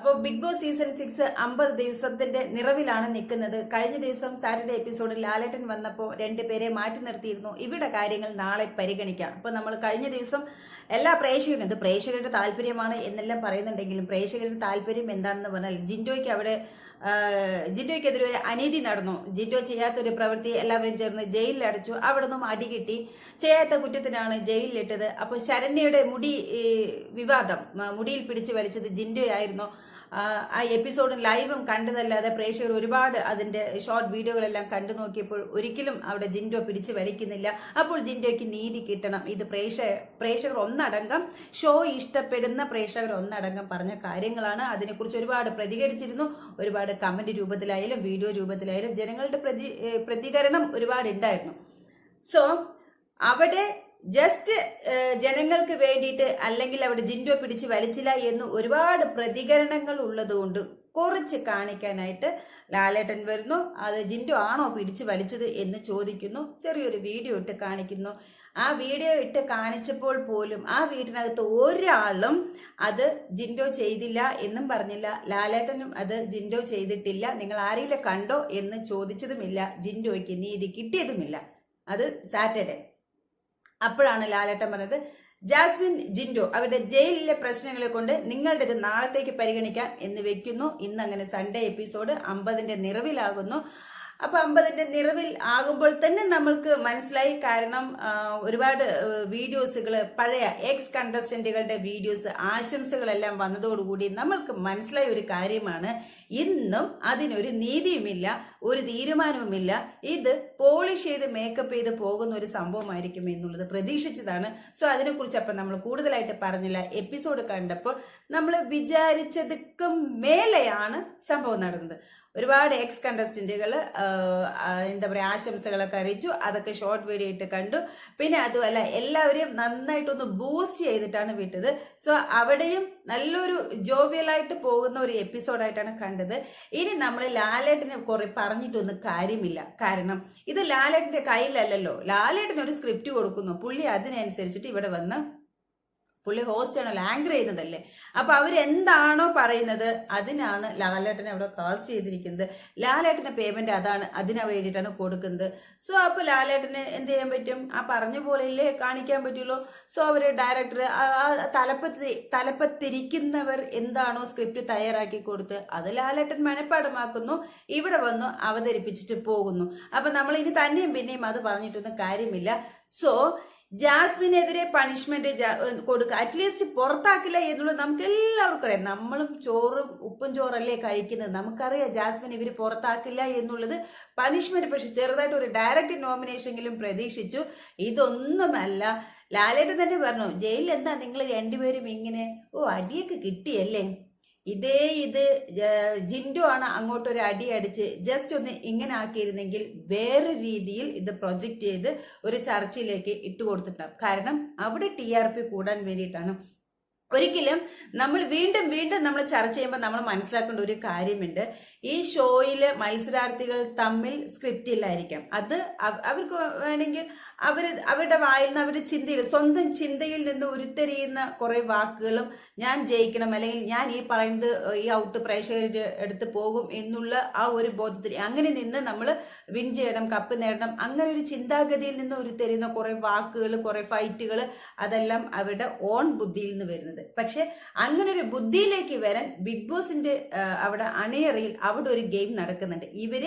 അപ്പോൾ big boss season six അമ്പത് ദിവസത്തിന്റെ നിറവിലാണ് നിൽക്കുന്നത്. കഴിഞ്ഞ ദിവസം സാറ്റർഡേ എപ്പിസോഡിൽ ലാലേട്ടൻ വന്നപ്പോൾ രണ്ടുപേരെ മാറ്റി നിർത്തിയിരുന്നു. ഇവിടെ കാര്യങ്ങൾ നാളെ പരിഗണിക്കാം. അപ്പോൾ നമ്മൾ കഴിഞ്ഞ ദിവസം എല്ലാ പ്രേക്ഷകരും ഇത് പ്രേക്ഷകരുടെ താല്പര്യമാണ് എന്നെല്ലാം പറയുന്നുണ്ടെങ്കിലും പ്രേക്ഷകരുടെ താല്പര്യം എന്താണെന്ന് പറഞ്ഞാൽ ജിൻഡോയ്ക്ക് അവിടെ ജിൻഡോയ്ക്കെതിരെ ഒരു അനീതി നടന്നു. ജിൻഡോ ചെയ്യാത്തൊരു പ്രവൃത്തി എല്ലാവരും ചേർന്ന് ജയിലിൽ അടച്ചു. അവിടെ നിന്നും അടി കിട്ടി. ചെയ്യാത്ത കുറ്റത്തിനാണ് ജയിലിലിട്ടത്. അപ്പോൾ ശരണ്യയുടെ മുടി വിവാദം മുടിയിൽ പിടിച്ചു വലിച്ചത് ജിൻഡോ ആയിരുന്നു ആ, എപ്പിസോഡും ലൈവും കണ്ടതല്ലാതെ പ്രേക്ഷകർ ഒരുപാട് അതിന്റെ ഷോർട്ട് വീഡിയോകളെല്ലാം കണ്ടു നോക്കിയപ്പോൾ ഒരിക്കലും അവിടെ ജിൻഡോ പിടിച്ചു വലിക്കുന്നില്ല. അപ്പോൾ ജിൻഡോയ്ക്ക് നീതി കിട്ടണം. ഇത് പ്രേക്ഷക പ്രേക്ഷകർ ഒന്നടങ്കം ഷോ ഇഷ്ടപ്പെടുന്ന പ്രേക്ഷകർ ഒന്നടങ്കം പറഞ്ഞ കാര്യങ്ങളാണ്. അതിനെക്കുറിച്ച് ഒരുപാട് പ്രതികരിച്ചിരുന്നു. ഒരുപാട് കമന്റ് രൂപത്തിലായാലും വീഡിയോ രൂപത്തിലായാലും ജനങ്ങളുടെ പ്രതി പ്രതികരണം ഒരുപാട് ഉണ്ടായിരുന്നു സോ അവിടെ ജസ്റ്റ് ജനങ്ങൾക്ക് വേണ്ടിയിട്ട് അല്ലെങ്കിൽ അവിടെ ജിൻഡോ പിടിച്ച് വലിച്ചില്ല എന്ന് ഒരുപാട് പ്രതികരണങ്ങൾ ഉള്ളതുകൊണ്ട് കുറച്ച് കാണിക്കാനായിട്ട് ലാലേട്ടൻ വരുന്നു. അത് ജിൻഡോ ആണോ പിടിച്ച് വലിച്ചത് എന്ന് ചോദിക്കുന്നു. ചെറിയൊരു വീഡിയോ ഇട്ട് കാണിക്കുന്നു. ആ വീഡിയോ ഇട്ട് കാണിച്ചപ്പോൾ പോലും ആ വീട്ടിനകത്ത് ഒരാളും അത് ജിൻഡോ ചെയ്തില്ല എന്നും പറഞ്ഞില്ല. ലാലേട്ടനും അത് ജിൻഡോ ചെയ്തിട്ടില്ല. നിങ്ങൾ ആരെങ്കിലും കണ്ടോ എന്ന് ചോദിച്ചതുമില്ല. ജിൻഡോയ്ക്ക് നീതി കിട്ടിയതുമില്ല. അത് സാറ്റർഡേ. അപ്പോഴാണ് ലാലേട്ടൻ പറഞ്ഞത് ജാസ്മിൻ ജിൻഡോ അവരുടെ ജയിലിലെ പ്രശ്നങ്ങളെ കൊണ്ട് നിങ്ങളുടേത് നാളത്തേക്ക് പരിഗണിക്കാം എന്ന് വെക്കുന്നു. ഇന്ന് അങ്ങനെ സൺഡേ എപ്പിസോഡ് അമ്പതിന്റെ നിറവിലാകുന്നു. അപ്പൊ അമ്പതിന്റെ നിറവിൽ ആകുമ്പോൾ തന്നെ നമ്മൾക്ക് മനസ്സിലായി. കാരണം ഒരുപാട് വീഡിയോസുകൾ പഴയ എക്സ് കണ്ടസ്റ്റന്റുകളുടെ വീഡിയോസ് ആശംസകളെല്ലാം വന്നതോടുകൂടി നമ്മൾക്ക് മനസ്സിലായ ഒരു കാര്യമാണ്. ഇന്നും അതിനൊരു നീതിയുമില്ല ഒരു തീരുമാനവുമില്ല. ഇത് പോളിഷ് ചെയ്ത് മേക്കപ്പ് ചെയ്ത് പോകുന്ന ഒരു സംഭവമായിരിക്കും എന്നുള്ളത് പ്രതീക്ഷിച്ചതാണ്. സോ അതിനെക്കുറിച്ച് അപ്പം നമ്മൾ കൂടുതലായിട്ട് പറഞ്ഞില്ല. എപ്പിസോഡ് കണ്ടപ്പോൾ നമ്മൾ വിചാരിച്ചതുക്കും മേലെയാണ് സംഭവം നടന്നത്. ഒരുപാട് എക്സ് കണ്ടസ്റ്റന്റുകൾ എന്താ പറയുക ആശംസകളൊക്കെ അറിയിച്ചു. അതൊക്കെ ഷോർട്ട് വീഡിയോ ഇട്ട് കണ്ടു. പിന്നെ അതുമല്ല എല്ലാവരെയും നന്നായിട്ടൊന്ന് ബൂസ്റ്റ് ചെയ്തിട്ടാണ് വിട്ടത്. സോ അവിടെയും നല്ലൊരു ജോവിയലായിട്ട് പോകുന്ന ഒരു എപ്പിസോഡായിട്ടാണ് കണ്ടത്. ഇനി നമ്മൾ ലാലേട്ടനെ കുറെ പറഞ്ഞിട്ടൊന്നും കാര്യമില്ല. കാരണം ഇത് ലാലേട്ടന്റെ കയ്യിലല്ലല്ലോ. ലാലേട്ടന് ഒരു സ്ക്രിപ്റ്റ് കൊടുക്കുന്നു. പുള്ളി അതിനനുസരിച്ചിട്ട് ഇവിടെ വന്ന് പുള്ളി ഹോസ്റ്റ് ആണല്ലോ ആങ്കർ ചെയ്യുന്നതല്ലേ? അപ്പൊ അവരെന്താണോ പറയുന്നത് അതിനാണ് ലാലേട്ടനെ അവിടെ കാസ്റ്റ് ചെയ്തിരിക്കുന്നത്. ലാലേട്ടന്റെ പേയ്മെന്റ് അതാണ് അതിന് വേണ്ടിയിട്ടാണ് കൊടുക്കുന്നത്. സോ അപ്പൊ ലാലേട്ടന് എന്ത് ചെയ്യാൻ പറ്റും? ആ പറഞ്ഞ പോലെയല്ലേ കാണിക്കാൻ പറ്റുള്ളൂ? സോ അവർ ഡയറക്ടർ തലപ്പത്തി തലപ്പത്തിരിക്കുന്നവർ എന്താണോ സ്ക്രിപ്റ്റ് തയ്യാറാക്കി കൊടുത്ത് അത് ലാലേട്ടൻ മനഃപ്പാടമാക്കുന്നു. ഇവിടെ വന്നു അവതരിപ്പിച്ചിട്ട് പോകുന്നു. അപ്പൊ നമ്മൾ ഇനി തന്നെയും പിന്നെയും അത് പറഞ്ഞിട്ടൊന്നും കാര്യമില്ല. സോ ജാസ്മിനെതിരെ പണിഷ്മെന്റ് കൊടുക്കുക അറ്റ്ലീസ്റ്റ് പുറത്താക്കില്ല എന്നുള്ളത് നമുക്ക് എല്ലാവർക്കും അറിയാം. നമ്മളും ചോറും ഉപ്പും ചോറല്ലേ കഴിക്കുന്നത്. നമുക്കറിയാം ജാസ്മിൻ ഇവർ പുറത്താക്കില്ല എന്നുള്ളത് പണിഷ്മെന്റ് പക്ഷെ ചെറുതായിട്ട് ഒരു ഡയറക്റ്റ് നോമിനേഷനെങ്കിലും പ്രതീക്ഷിച്ചു. ഇതൊന്നുമല്ല. ലാലേട്ടൻ തന്നെ പറഞ്ഞു ജയിലിൽ എന്താ നിങ്ങൾ രണ്ടുപേരും ഇങ്ങനെ? ഓ അടിയൊക്കെ കിട്ടിയല്ലേ? ഇതേ ഇത് ജിൻഡു ആണ് അങ്ങോട്ട് ഒരു അടി അടിച്ച് ജസ്റ്റ് ഒന്ന് ഇങ്ങനെ ആക്കിയിരുന്നെങ്കിൽ വേറെ രീതിയിൽ ഇത് പ്രൊജക്റ്റ് ചെയ്ത് ഒരു ചർച്ചയിലേക്ക് ഇട്ട് കൊടുത്തിട്ടുണ്ടാവും. കാരണം അവിടെ ടി ആർ പി കൂടാൻ വേണ്ടിയിട്ടാണ്. ഒരിക്കലും നമ്മൾ വീണ്ടും വീണ്ടും നമ്മൾ ചർച്ച ചെയ്യുമ്പോൾ നമ്മൾ മനസ്സിലാക്കേണ്ട ഒരു കാര്യമുണ്ട്. ഈ ഷോയിൽ മത്സരാർത്ഥികൾ തമ്മിൽ സ്ക്രിപ്റ്റ് ഇല്ലായിരിക്കാം. അത് അവർക്ക് വേണമെങ്കിൽ അവർ അവരുടെ വായിൽ നിന്ന് അവരുടെ ചിന്തയിൽ സ്വന്തം ചിന്തയിൽ നിന്ന് ഉരുത്തിരിയുന്ന കുറെ വാക്കുകളും ഞാൻ ജയിക്കണം അല്ലെങ്കിൽ ഞാൻ ഈ പറയുന്നത് ഈ ഔട്ട് പ്രേക്ഷകരുടെ എടുത്ത് പോകും എന്നുള്ള ആ ഒരു ബോധത്തിൽ അങ്ങനെ നിന്ന് നമ്മൾ വിൻ ചെയ്യണം കപ്പ് നേടണം അങ്ങനെ ഒരു ചിന്താഗതിയിൽ നിന്ന് ഉരുത്തിരിയുന്ന കുറെ വാക്കുകൾ കുറെ ഫൈറ്റുകൾ അതെല്ലാം അവരുടെ ഓൺ ബുദ്ധിയിൽ നിന്ന് വരുന്നത്. പക്ഷെ അങ്ങനെ ഒരു ബുദ്ധിയിലേക്ക് വരാൻ ബിഗ് ബോസിന്റെ അവിടെ അണിയറയിൽ അവിടെ ഒരു ഗെയിം നടക്കുന്നുണ്ട്. ഇവർ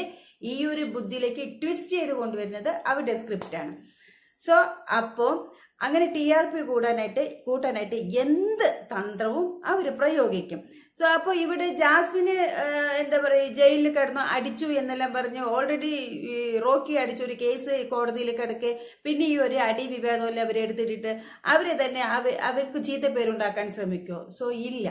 ഈ ഒരു ബുദ്ധിയിലേക്ക് ട്വിസ്റ്റ് ചെയ്ത് കൊണ്ടുവരുന്നത് അവരുടെ സ്ക്രിപ്റ്റാണ്. സോ അപ്പോൾ അങ്ങനെ ടി ആർ പി കൂടാനായിട്ട് കൂട്ടാനായിട്ട് എന്ത് തന്ത്രവും അവർ പ്രയോഗിക്കും. സോ അപ്പോൾ ഇവിടെ ജാസ്മിന് എന്താ പറയുക ജയിലിൽ കിടന്നു അടിച്ചു എന്നെല്ലാം പറഞ്ഞ് ഓൾറെഡി റോക്കി അടിച്ച ഒരു കേസ് കോടതിയിൽ കിടക്കെ പിന്നെ ഈ ഒരു അടി വിവാദമെല്ലാം അവരെടുത്തിട്ടിട്ട് അവരെ തന്നെ അവ അവർക്ക് ചീത്ത പേരുണ്ടാക്കാൻ ശ്രമിക്കുമോ സോ ഇല്ല.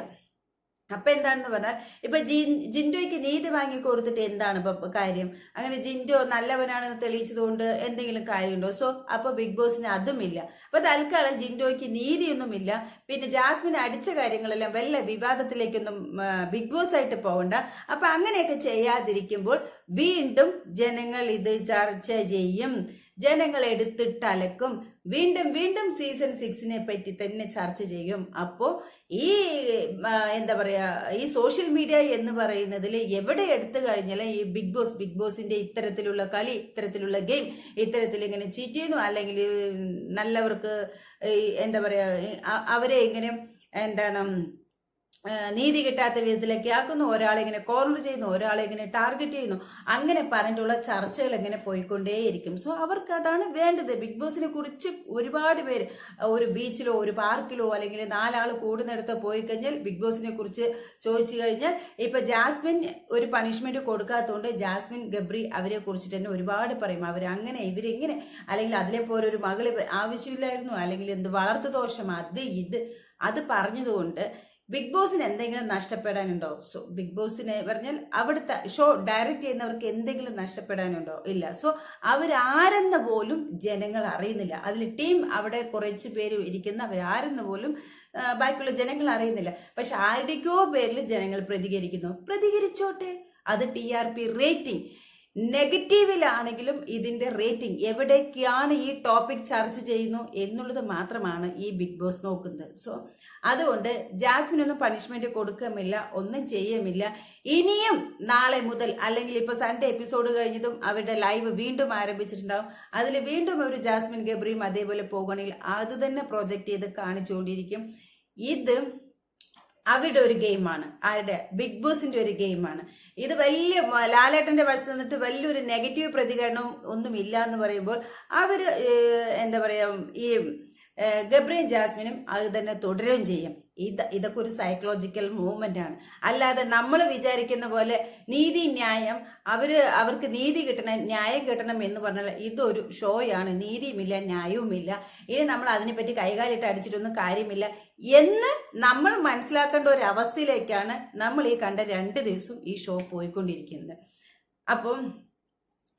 അപ്പൊ എന്താണെന്ന് പറഞ്ഞാൽ ഇപ്പൊ ജിൻ ജിൻഡോയ്ക്ക് നീതി വാങ്ങി കൊടുത്തിട്ട് എന്താണ് ഇപ്പൊ കാര്യം? അങ്ങനെ ജിൻഡോ നല്ലവനാണെന്ന് തെളിയിച്ചതുകൊണ്ട് എന്തെങ്കിലും കാര്യമുണ്ടോ? സോ അപ്പൊ ബിഗ് ബോസിന് അതുമില്ല. അപ്പൊ തൽക്കാലം ജിൻഡോയ്ക്ക് നീതിയൊന്നുമില്ല. പിന്നെ ജാസ്മിൻ അടിച്ച കാര്യങ്ങളെല്ലാം വല്ല വിവാദത്തിലേക്കൊന്നും ബിഗ് ബോസ് ആയിട്ട് പോകണ്ട. അപ്പൊ അങ്ങനെയൊക്കെ ചെയ്യാതിരിക്കുമ്പോൾ വീണ്ടും ജനങ്ങൾ ഇത് ചർച്ച ചെയ്യും. ജനങ്ങൾ എടുത്തിട്ടലക്കും വീണ്ടും വീണ്ടും സീസൺ സിക്സിനെ പറ്റി തന്നെ ചർച്ച ചെയ്യും. അപ്പോൾ ഈ എന്താ പറയാ ഈ സോഷ്യൽ മീഡിയ എന്ന് പറയുന്നതിൽ എവിടെ എടുത്തു കഴിഞ്ഞാലും ഈ ബിഗ് ബോസ് ബിഗ് ബോസിന്റെ ഇത്തരത്തിലുള്ള കളി ഇത്തരത്തിലുള്ള ഗെയിം ഇത്തരത്തിൽ ഇങ്ങനെ ചീറ്റ് ചെയ്യുന്നു. അല്ലെങ്കിൽ നല്ലവർക്ക് എന്താ പറയാ അവരെ ഇങ്ങനെ എന്താണ് നീതി കിട്ടാത്ത വിധത്തിലേക്ക് ആക്കുന്നു. ഒരാളെ ഇങ്ങനെ കോർണർ ചെയ്യുന്നു ഒരാളെ ഇങ്ങനെ ടാർഗറ്റ് ചെയ്യുന്നു. അങ്ങനെ പറഞ്ഞിട്ടുള്ള ചർച്ചകൾ ഇങ്ങനെ പോയിക്കൊണ്ടേയിരിക്കും. സോ അവർക്ക് അതാണ് വേണ്ടത്. ബിഗ് ബോസിനെ കുറിച്ച് ഒരുപാട് പേര് ഒരു ബീച്ചിലോ ഒരു പാർക്കിലോ അല്ലെങ്കിൽ നാലാൾ കൂടുന്നിടത്ത് പോയി കഴിഞ്ഞാൽ ബിഗ് ബോസിനെ കുറിച്ച് ചോദിച്ചു കഴിഞ്ഞാൽ ഇപ്പൊ ജാസ്മിൻ ഒരു പണിഷ്മെന്റ് കൊടുക്കാത്തതുകൊണ്ട് ജാസ്മിൻ ഗബ്രി അവരെ കുറിച്ചിട്ട് തന്നെ ഒരുപാട് പറയും. അവർ അങ്ങനെ ഇവരെങ്ങനെ അല്ലെങ്കിൽ അതിലെ പോലെ ഒരു മകൾ ആവശ്യമില്ലായിരുന്നു അല്ലെങ്കിൽ എന്ത് വളർത്തു ദോഷം അത് ഇത് അത് പറഞ്ഞതുകൊണ്ട് ബിഗ് ബോസിന് എന്തെങ്കിലും നഷ്ടപ്പെടാനുണ്ടോ? സോ ബിഗ് ബോസിന് പറഞ്ഞാൽ അവിടുത്തെ ഷോ ഡയറക്റ്റ് ചെയ്യുന്നവർക്ക് എന്തെങ്കിലും നഷ്ടപ്പെടാനുണ്ടോ? ഇല്ല. സോ അവരാരെന്ന് പോലും ജനങ്ങൾ അറിയുന്നില്ല. അതിൽ ടീം അവിടെ കുറച്ച് പേര് ഇരിക്കുന്ന അവരാരെന്ന് പോലും ബാക്കിയുള്ള ജനങ്ങൾ അറിയുന്നില്ല. പക്ഷെ ആരുടെക്കോ പേരിൽ ജനങ്ങൾ പ്രതികരിക്കുന്നു. പ്രതികരിച്ചോട്ടെ. അത് ടി ആർ പി റേറ്റിംഗ് നെഗറ്റീവിലാണെങ്കിലും ഇതിന്റെ റേറ്റിംഗ് എവിടേക്കാണ് ഈ ടോപ്പിക് ചർച്ച ചെയ്യുന്നു എന്നുള്ളത് മാത്രമാണ് ഈ ബിഗ് ബോസ് നോക്കുന്നത്. സോ അതുകൊണ്ട് ജാസ്മിനൊന്നും പണിഷ്മെന്റ് കൊടുക്കുമില്ല ഒന്നും ചെയ്യുമില്ല. ഇനിയും നാളെ മുതൽ അല്ലെങ്കിൽ ഇപ്പൊ സൺഡേ എപ്പിസോഡ് കഴിഞ്ഞതും അവരുടെ ലൈവ് വീണ്ടും ആരംഭിച്ചിട്ടുണ്ടാവും. അതിൽ വീണ്ടും ഒരു ജാസ്മിൻ ഗബ്രിയും അതേപോലെ പോകണമെങ്കിൽ അത് തന്നെ പ്രൊജക്ട് ചെയ്ത് കാണിച്ചുകൊണ്ടിരിക്കും. ഇത് അവരുടെ ഒരു ഗെയിമാണ്. ആരുടെ? ബിഗ് ബോസിന്റെ ഒരു ഗെയിമാണ്. ഇത് വലിയ ലാലേട്ടന്റെ വശത്ത് നിന്നിട്ട് വലിയൊരു നെഗറ്റീവ് പ്രതികരണം ഒന്നും ഇല്ല എന്ന് പറയുമ്പോൾ അവർ എന്താ പറയാ ഈ ഗബ്രിയും ജാസ്മിനും അത് തന്നെ തുടരുകയും ചെയ്യും. ഇത് ഇതൊക്കെ ഒരു സൈക്കോളജിക്കൽ മൂവ്മെന്റ് ആണ്. അല്ലാതെ നമ്മൾ വിചാരിക്കുന്ന പോലെ നീതി ന്യായം അവർ അവർക്ക് നീതി കിട്ടണം ന്യായം കിട്ടണം എന്ന് പറഞ്ഞാൽ ഇതൊരു ഷോയാണ്. നീതിയുമില്ല ന്യായവുമില്ല. ഇനി നമ്മൾ അതിനെപ്പറ്റി കൈകാലിട്ട് അടിച്ചിട്ടൊന്നും കാര്യമില്ല എന്ന് നമ്മൾ മനസ്സിലാക്കേണ്ട ഒരു അവസ്ഥയിലേക്കാണ് നമ്മൾ ഈ കണ്ട രണ്ട് ദിവസം ഈ ഷോ പോയിക്കൊണ്ടിരിക്കുന്നത്. അപ്പം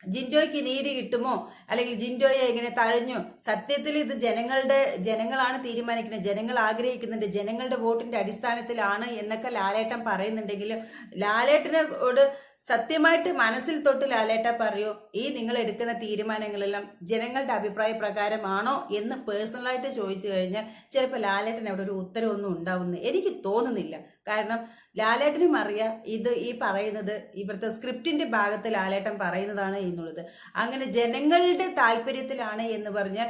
ജിൻഡോയ്ക്ക് നീതി കിട്ടുമോ? അല്ലെങ്കിൽ ജിൻഡോയെ എങ്ങനെ തഴഞ്ഞു? സത്യത്തിൽ ഇത് ജനങ്ങളുടെ ജനങ്ങളാണ് തീരുമാനിക്കുന്നത്. ജനങ്ങൾ ആഗ്രഹിക്കുന്നുണ്ട്. ജനങ്ങളുടെ വോട്ടിന്റെ അടിസ്ഥാനത്തിലാണ് എന്നൊക്കെ ലാലേട്ടൻ പറയുന്നുണ്ടെങ്കിലും ലാലേട്ടനോട് സത്യമായിട്ട് മനസ്സിൽ തൊട്ട് ലാലേട്ട പറയൂ ഈ നിങ്ങൾ എടുക്കുന്ന തീരുമാനങ്ങളെല്ലാം ജനങ്ങളുടെ അഭിപ്രായ പ്രകാരമാണോ എന്ന് പേഴ്സണലായിട്ട് ചോദിച്ചു കഴിഞ്ഞാൽ ചിലപ്പോൾ ലാലേട്ടൻ അവിടെ ഒരു ഉത്തരവൊന്നും ഉണ്ടാവുന്നു എനിക്ക് തോന്നുന്നില്ല. കാരണം ലാലേട്ടനും അറിയാം ഇത് ഈ പറയുന്നത് ഇവിടുത്തെ സ്ക്രിപ്റ്റിന്റെ ഭാഗത്ത് ലാലേട്ടൻ പറയുന്നതാണ് എന്നുള്ളത്. അങ്ങനെ ജനങ്ങളുടെ താല്പര്യത്തിലാണ് എന്ന് പറഞ്ഞാൽ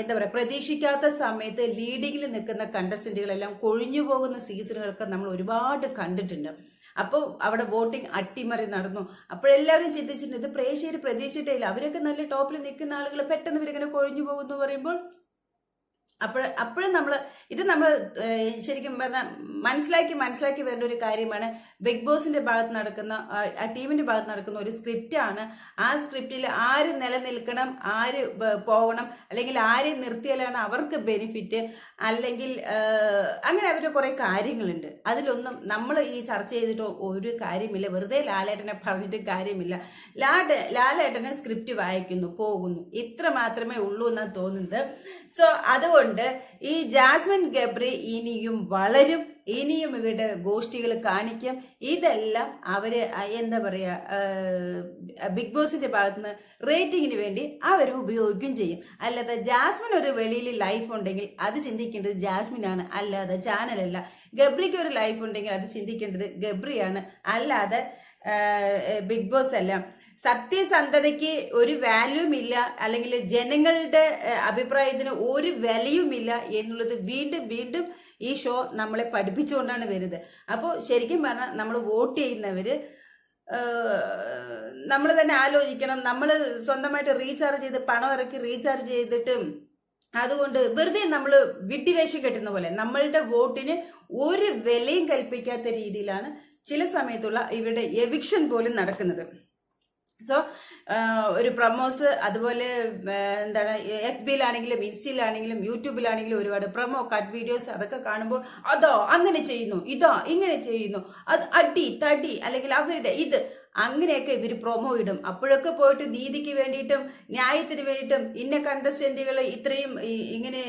എന്താ പറയുക പ്രതീക്ഷിക്കാത്ത സമയത്ത് ലീഡിങ്ങിൽ നിൽക്കുന്ന കണ്ടസ്റ്റന്റുകളെല്ലാം കൊഴിഞ്ഞു പോകുന്ന സീസണുകളൊക്കെ നമ്മൾ ഒരുപാട് കണ്ടിട്ടുണ്ട്. അപ്പോൾ അവിടെ വോട്ടിംഗ് അട്ടിമറി നടന്നു. അപ്പോഴെല്ലാവരും ചിന്തിച്ചിട്ടുണ്ട് ഇത് പ്രേക്ഷകർ പ്രതീക്ഷിച്ചിട്ടേ ഇല്ല. അവരൊക്കെ നല്ല ടോപ്പിൽ നിൽക്കുന്ന ആളുകൾ പെട്ടെന്ന് ഇവരിങ്ങനെ കൊഴിഞ്ഞു പോകുന്നു പറയുമ്പോൾ അപ്പോൾ അപ്പോഴും നമ്മൾ ഇത് നമ്മൾ ശരിക്കും പറഞ്ഞാൽ മനസ്സിലാക്കി മനസ്സിലാക്കി വരേണ്ട ഒരു കാര്യമാണ്. ബിഗ് ബോസിന്റെ ഭാഗത്ത് നടക്കുന്ന ആ- ടീമിന്റെ ഭാഗത്ത് നടക്കുന്ന ഒരു സ്ക്രിപ്റ്റ് ആണ്. ആ സ്ക്രിപ്റ്റിൽ ആര് നിലനിൽക്കണം ആര് പോകണം അല്ലെങ്കിൽ ആര് നിർത്തിയാലാണ് അവർക്ക് ബെനിഫിറ്റ് അല്ലെങ്കിൽ അങ്ങനെ അവരുടെ കുറെ കാര്യങ്ങളുണ്ട്. അതിലൊന്നും നമ്മൾ ഈ ചർച്ച ചെയ്തിട്ട് ഒരു കാര്യമില്ല. വെറുതെ ലാലേട്ടനെ പറഞ്ഞിട്ട് കാര്യമില്ല. ലാട്ട് ലാലേട്ടനെ സ്ക്രിപ്റ്റ് വായിക്കുന്നു പോകുന്നു. ഇത്ര മാത്രമേ ഉള്ളൂ എന്നാണ് തോന്നുന്നത്. സോ അതുകൊണ്ട് ഈ ജാസ്മിൻ ഗബ്രി ഇനിയും വളരും. ഇനിയും ഇവരുടെ ഗോഷ്ഠികൾ കാണിക്കും. ഇതെല്ലാം അവർ എന്താ പറയാ ബിഗ് ബോസിന്റെ ഭാഗത്തുനിന്ന് റേറ്റിങ്ങിന് വേണ്ടി അവർ ഉപയോഗിക്കുകയും ചെയ്യും. അല്ലാതെ ജാസ്മിൻ ഒരു വെളിയിൽ ലൈഫ് ഉണ്ടെങ്കിൽ അത് ചിന്തിക്കേണ്ടത് ജാസ്മിനാണ് അല്ലാതെ ചാനലല്ല. ഗബ്രിക്ക് ഒരു ലൈഫ് ഉണ്ടെങ്കിൽ അത് ചിന്തിക്കേണ്ടത് ഗബ്രിയാണ്. അല്ലാതെ ബിഗ് ബോസ് അല്ല. സത്യസന്ധതയ്ക്ക് ഒരു വാല്യൂമില്ല അല്ലെങ്കിൽ ജനങ്ങളുടെ അഭിപ്രായത്തിന് ഒരു വിലയുമില്ല എന്നുള്ളത് വീണ്ടും വീണ്ടും ഈ ഷോ നമ്മളെ പഠിപ്പിച്ചുകൊണ്ടാണ് വരുന്നത്. അപ്പോൾ ശരിക്കും പറഞ്ഞാൽ നമ്മൾ വോട്ട് ചെയ്യുന്നവർ നമ്മൾ തന്നെ ആലോചിക്കണം. നമ്മൾ സ്വന്തമായിട്ട് റീചാർജ് ചെയ്ത് പണം ഇറക്കി റീചാർജ് ചെയ്തിട്ടും അതുകൊണ്ട് വെറുതെ നമ്മൾ വിഡ്ഢിവേഷം കെട്ടുന്ന പോലെ നമ്മളുടെ വോട്ടിന് ഒരു വിലയും കൽപ്പിക്കാത്ത രീതിയിലാണ് ചില സമയത്തുള്ള ഇവരുടെ എവിക്ഷൻ പോലും നടക്കുന്നത്. സോ ഒരു പ്രമോസ് അതുപോലെ എന്താണ് എഫ് ബിയിലാണെങ്കിലും ഇൻസ്റ്റയിലാണെങ്കിലും യൂട്യൂബിലാണെങ്കിലും ഒരുപാട് പ്രൊമോ കട്ട് വീഡിയോസ് അതൊക്കെ കാണുമ്പോൾ അതോ അങ്ങനെ ചെയ്യുന്നു ഇതോ ഇങ്ങനെ ചെയ്യുന്നു അത് അടി തടി അല്ലെങ്കിൽ അവരുടെ ഇത് അങ്ങനെയൊക്കെ ഇവർ പ്രൊമോ ഇടും. അപ്പോഴൊക്കെ പോയിട്ട് നീതിക്ക് വേണ്ടിയിട്ടും ന്യായത്തിന് വേണ്ടിയിട്ടും ഇന്ന കണ്ടസ്റ്റന്റുകൾ ഇത്രയും ഇങ്ങനെ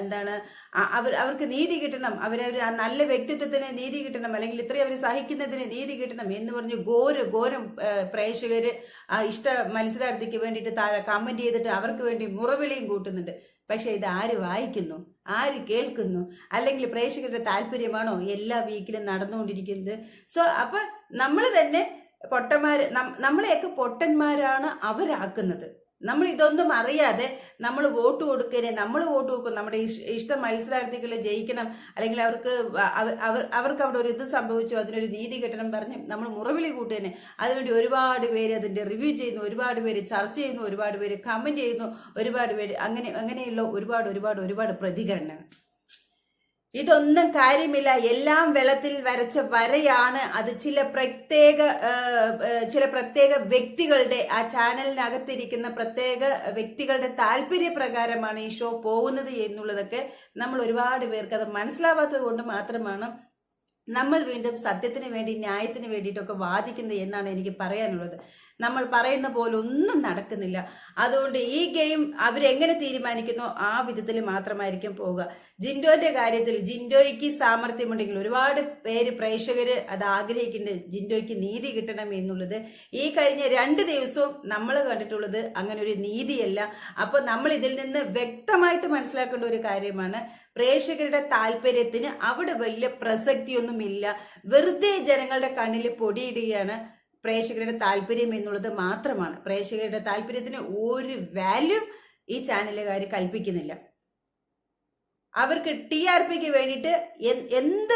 എന്താണ് അവർ അവർക്ക് നീതി കിട്ടണം. അവരവർ ആ നല്ല വ്യക്തിത്വത്തിന് നീതി കിട്ടണം. അല്ലെങ്കിൽ ഇത്രയും അവർ സഹിക്കുന്നതിന് നീതി കിട്ടണം എന്ന് പറഞ്ഞ് ഘോര ഘോരം പ്രേക്ഷകർ ആ ഇഷ്ട മത്സരാർത്ഥിക്ക് വേണ്ടിയിട്ട് താഴെ കമന്റ് ചെയ്തിട്ട് അവർക്ക് വേണ്ടി മുറവിളിയും കൂട്ടുന്നുണ്ട്. പക്ഷേ ഇത് ആര് വായിക്കുന്നു? ആര് കേൾക്കുന്നു? അല്ലെങ്കിൽ പ്രേക്ഷകരുടെ താല്പര്യമാണോ എല്ലാ വീക്കിലും നടന്നുകൊണ്ടിരിക്കുന്നത്? സോ അപ്പൊ നമ്മൾ തന്നെ പൊട്ടന്മാര് നം- നമ്മളെയൊക്കെ പൊട്ടന്മാരാണ് അവരാക്കുന്നത്. നമ്മൾ ഇതൊന്നും അറിയാതെ നമ്മൾ വോട്ട് കൊടുക്കനെ നമ്മൾ വോട്ട് കൊടുക്കും നമ്മുടെ ഇഷ്ട മത്സരാർത്ഥികൾ ജയിക്കണം അല്ലെങ്കിൽ അവർക്ക് അവർ അവർക്ക് അവിടെ ഒരു ഇത് സംഭവിച്ചു അതിനൊരു നീതി കിട്ടണം പറഞ്ഞ് നമ്മൾ മുറവിളി കൂട്ടുതന്നെ അതിനുവേണ്ടി ഒരുപാട് പേര് അതിന്റെ റിവ്യൂ ചെയ്യുന്നു ഒരുപാട് പേര് ചർച്ച ചെയ്യുന്നു ഒരുപാട് പേര് കമന്റ് ചെയ്യുന്നു ഒരുപാട് പേര് അങ്ങനെ അങ്ങനെയുള്ള ഒരുപാട് ഒരുപാട് ഒരുപാട് പ്രതികരണങ്ങൾ. ഇതൊന്നും കാര്യമില്ല. എല്ലാം വെള്ളത്തിൽ വരച്ച വരയാണ്. അത് ചില പ്രത്യേക ചില പ്രത്യേക വ്യക്തികളുടെ ആ ചാനലിനകത്തിരിക്കുന്ന പ്രത്യേക വ്യക്തികളുടെ താല്പര്യപ്രകാരമാണ് ഈ ഷോ പോകുന്നത് എന്നുള്ളതൊക്കെ നമ്മൾ ഒരുപാട് പേർക്ക് അത് മനസ്സിലാവാത്തത് കൊണ്ട് മാത്രമാണ് നമ്മൾ വീണ്ടും സത്യത്തിന് വേണ്ടി ന്യായത്തിന് വേണ്ടിയിട്ടൊക്കെ വാദിക്കുന്നത് എന്നാണ് എനിക്ക് പറയാനുള്ളത്. നമ്മൾ പറയുന്ന പോലെ ഒന്നും നടക്കുന്നില്ല. അതുകൊണ്ട് ഈ ഗെയിം അവരെങ്ങനെ തീരുമാനിക്കുന്നു ആ വിധത്തിൽ മാത്രമായിരിക്കും പോവുക. ജിൻഡോന്റെ കാര്യത്തിൽ ജിൻഡോയ്ക്ക് സാമർഥ്യമുണ്ടെങ്കിൽ ഒരുപാട് പേര് പ്രേക്ഷകർ അത് ആഗ്രഹിക്കുന്നുണ്ട് ജിൻഡോയ്ക്ക് നീതി കിട്ടണം എന്നുള്ളത്. ഈ കഴിഞ്ഞ രണ്ട് ദിവസവും നമ്മൾ കണ്ടിട്ടുള്ളത് അങ്ങനെ ഒരു നീതിയല്ല. അപ്പോൾ നമ്മൾ ഇതിൽ നിന്ന് വ്യക്തമായിട്ട് മനസ്സിലാക്കേണ്ട ഒരു കാര്യമാണ് പ്രേക്ഷകരുടെ താല്പര്യത്തിന് അവിടെ വലിയ പ്രസക്തിയൊന്നുമില്ല. വെറുതെ ജനങ്ങളുടെ കണ്ണിൽ പൊടിയിടുകയാണ് പ്രേക്ഷകരുടെ താല്പര്യം എന്നുള്ളത് മാത്രമാണ്. പ്രേക്ഷകരുടെ താല്പര്യത്തിന് ഒരു വാല്യൂ ഈ ചാനലുകാർ കൽപ്പിക്കുന്നില്ല. അവർക്ക് ടി ആർ പിക്ക് വേണ്ടിയിട്ട് എന്ത്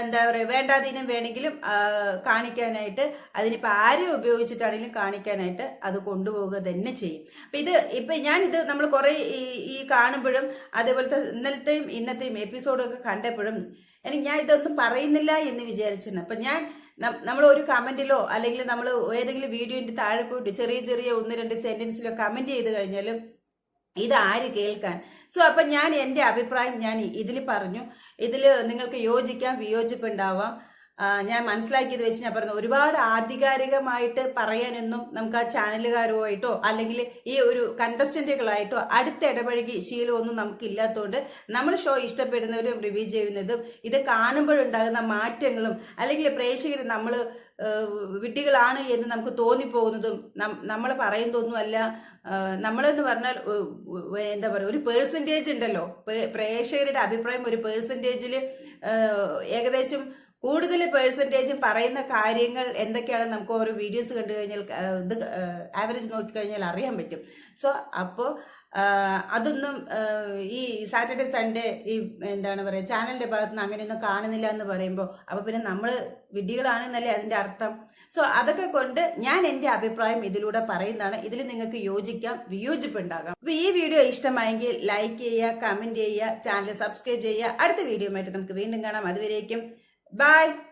എന്താ പറയുക വേണ്ടാതീനം വേണമെങ്കിലും കാണിക്കാനായിട്ട് അതിനിപ്പോൾ ആരും ഉപയോഗിച്ചിട്ടാണെങ്കിലും കാണിക്കാനായിട്ട് അത് കൊണ്ടുപോവുക തന്നെ ചെയ്യും. അപ്പം ഇത് ഇപ്പം ഞാനിത് നമ്മൾ കുറേ ഈ ഈ കാണുമ്പോഴും അതേപോലത്തെ ഇന്നലത്തെയും ഇന്നത്തെയും എപ്പിസോഡൊക്കെ കണ്ടപ്പോഴും എനിക്ക് ഞാൻ ഇതൊന്നും പറയുന്നില്ല എന്ന് വിചാരിച്ചിരുന്നു. അപ്പം ഞാൻ നമ്മൾ ഒരു കമന്റിലോ അല്ലെങ്കിൽ നമ്മൾ ഏതെങ്കിലും വീഡിയോന്റെ താഴെ പോയിട്ട് ചെറിയ ചെറിയ ഒന്ന് രണ്ട് സെന്റൻസിലോ കമന്റ് ചെയ്ത് കഴിഞ്ഞാലും ഇത് ആര് കേൾക്കാൻ? സോ അപ്പം ഞാൻ എന്റെ അഭിപ്രായം ഞാൻ ഇതിൽ പറഞ്ഞു. ഇതിൽ നിങ്ങൾക്ക് യോജിക്കാം വിയോജിപ്പുണ്ടാവാം. ഞാൻ മനസ്സിലാക്കിയത് വെച്ച് ഞാൻ പറഞ്ഞു ഒരുപാട് ആധികാരികമായിട്ട് പറയാനൊന്നും നമുക്ക് ആ ചാനലുകാരുമായിട്ടോ അല്ലെങ്കിൽ ഈ ഒരു കണ്ടസ്റ്റന്റുകളായിട്ടോ അടുത്ത ഇടപഴകി ശീലമൊന്നും നമുക്കില്ലാത്തതുകൊണ്ട് നമ്മൾ ഷോ ഇഷ്ടപ്പെടുന്നവരും റിവ്യൂ ചെയ്യുന്നതും ഇത് കാണുമ്പോഴുണ്ടാകുന്ന മാറ്റങ്ങളും അല്ലെങ്കിൽ പ്രേക്ഷകർ നമ്മൾ വിഡ്ഢികളാണ് എന്ന് നമുക്ക് തോന്നിപ്പോകുന്നതും നമ്മൾ പറയുന്നതൊന്നുമല്ല. നമ്മളെന്ന് പറഞ്ഞാൽ എന്താ പറയുക ഒരു പേഴ്സന്റേജ് ഉണ്ടല്ലോ. പ്രേക്ഷകരുടെ അഭിപ്രായം ഒരു പേഴ്സന്റേജിൽ ഏകദേശം കൂടുതൽ പേഴ്സന്റേജും പറയുന്ന കാര്യങ്ങൾ എന്തൊക്കെയാണെന്ന് നമുക്ക് ഓരോ വീഡിയോസ് കണ്ടു കഴിഞ്ഞാൽ ഇത് ആവറേജ് നോക്കിക്കഴിഞ്ഞാൽ അറിയാൻ പറ്റും. സോ അപ്പോൾ അതൊന്നും ഈ സാറ്റർഡേ സൺഡേ ഈ എന്താണ് പറയുക ചാനലിന്റെ ഭാഗത്ത് നിന്ന് അങ്ങനെയൊന്നും കാണുന്നില്ല എന്ന് പറയുമ്പോൾ അപ്പോൾ പിന്നെ നമ്മൾ വിഡ്ഢികളാണെന്നല്ലേ അതിന്റെ അർത്ഥം? സോ അതൊക്കെ കൊണ്ട് ഞാൻ എന്റെ അഭിപ്രായം ഇതിലൂടെ പറയുന്നതാണ്. ഇതിൽ നിങ്ങൾക്ക് യോജിക്കാം വിയോജിപ്പുണ്ടാകാം. അപ്പോൾ ഈ വീഡിയോ ഇഷ്ടമായെങ്കിൽ ലൈക്ക് ചെയ്യുക കമന്റ് ചെയ്യുക ചാനൽ സബ്സ്ക്രൈബ് ചെയ്യുക. അടുത്ത വീഡിയോ നമുക്ക് വീണ്ടും കാണാം. അതുവരേക്കും Bye.